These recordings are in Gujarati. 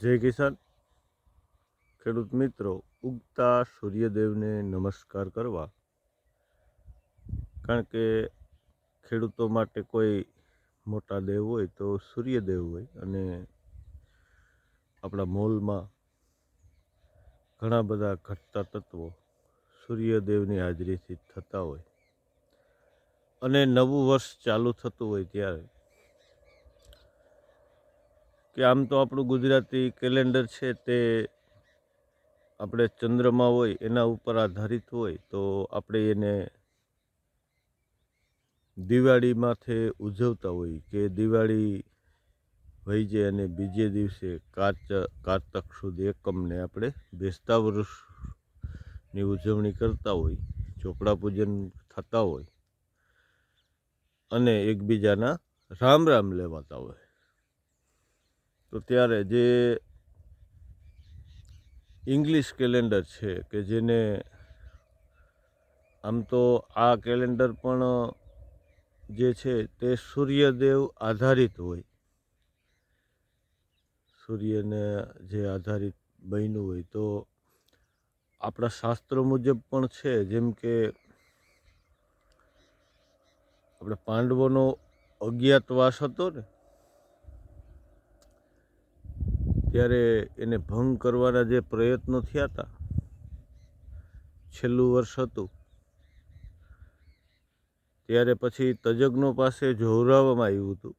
જય કિસાન. ખેડૂત મિત્રો, ઉગતા સૂર્યદેવને નમસ્કાર કરવા. કારણ કે ખેડૂતો માટે કોઈ મોટા દેવ હોય તો સૂર્યદેવ હોય અને આપણા મોલમાં ઘણા બધા ઘટતા તત્વો સૂર્યદેવની હાજરીથી થતા હોય. અને નવું વર્ષ ચાલુ થતું હોય ત્યારે કે આમ તો આપણું ગુજરાતી કેલેન્ડર છે તે આપણે ચંદ્રમાં હોય, એના ઉપર આધારિત હોય, તો આપણે એને દિવાળી માથે ઉજવતા હોય કે દિવાળી વહી જાય અને બીજે દિવસે કાચ કારતક સુધી એકમને આપણે બેસતા વર્ષની ઉજવણી કરતા હોય, ચોપડા પૂજન થતા હોય અને એકબીજાના રામ રામ લેવાતા હોય. તો ત્યારે જે ઇંગ્લિશ કેલેન્ડર છે કે જેને આમ તો આ કેલેન્ડર પણ, જે છે તે સૂર્યદેવ આધારિત હોય. સૂર્યને જે આધારિત બન્યું હોય તો આપણા શાસ્ત્રો મુજબ પણ છે, જેમ કે આપણે પાંડવોનો અજ્ઞાતવાસ હતો ને ત્યારે એને ભંગ કરવાના જે પ્રયત્નો થયા હતા, છેલ્લું વર્ષ હતું, ત્યારે પછી તજજ્ઞો પાસે જોવરાવવામાં આવ્યું હતું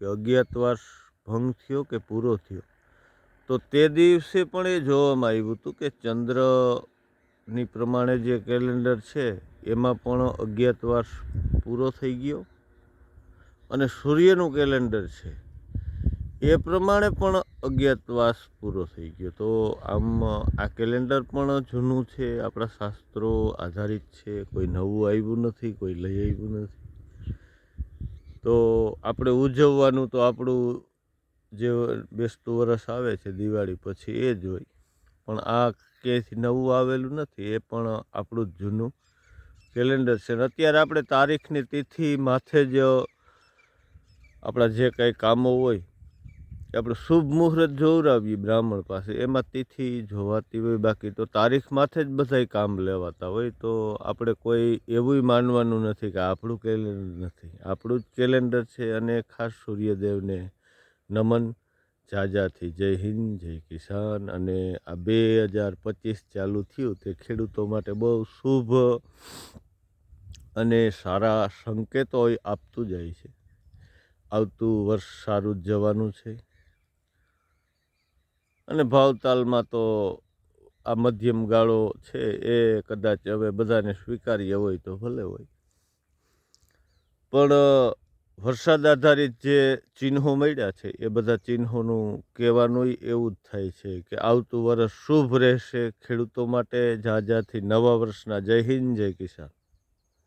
કે અજ્ઞાતવાસ ભંગ થયો કે પૂરો થયો. તો તે દિવસે પણ એ જોવામાં આવ્યું હતું કે ચંદ્રની પ્રમાણે જે કેલેન્ડર છે, એમાં પણ અજ્ઞાતવાસ પૂરો થઈ ગયો અને સૂર્યનું કેલેન્ડર છે. એ પ્રમાણે પણ અજ્ઞાતવાસ પૂરો થઈ ગયો. તો આમ આ કેલેન્ડર પણ જૂનું છે, આપણા શાસ્ત્રો આધારિત છે, કોઈ નવું આવ્યું નથી, કોઈ લઈ આવ્યું નથી. તો આપણે ઉજવવાનું તો આપણું જે બેસતું વરસ આવે છે, દિવાળી પછી એ જ હોય. પણ આ ક્યાંયથી નવું આવેલું નથી, એ પણ આપણું જ જૂનું કેલેન્ડર છે. અને અત્યારે આપણે તારીખની તિથિ માથે જ આપણા જે કાંઈ કામો હોય આપણે શુભ મુહૂર્ત જોવરાવીએ બ્રાહ્મણ પાસે. એમાં તિથિ જોવાતી હોય, બાકી તો તારીખ માથે જ બધાય કામ લેવાતા હોય. તો આપણે કોઈ એવું માનવાનું નથી કે આપણું કેલેન્ડર નથી. આપણું જ કેલેન્ડર છે અને ખાસ સૂર્યદેવને નમન. જાજાથી જય હિન્દ, જય કિસાન. અને આ બે હજાર પચીસ ચાલુ થયું તે ખેડૂતો માટે બહુ શુભ અને સારા સંકેતો આપતું જાય છે. આવતું વર્ષ સારું જ જવાનું છે. અને ભાવતાલમાં તો આ મધ્યમ ગાળો છે એ કદાચ હવે બધાને સ્વીકાર્ય હોય તો ભલે હોય. પણ વરસાદ આધારિત જે ચિહ્નો મળ્યા છે, એ બધા ચિહ્નોનું કહેવાનું એવું જ થાય છે કે આવતું વર્ષ શુભ રહેશે, ખેડૂતો માટે જાજાથી નવા વર્ષના જય હિન્દ, જય કિસાન.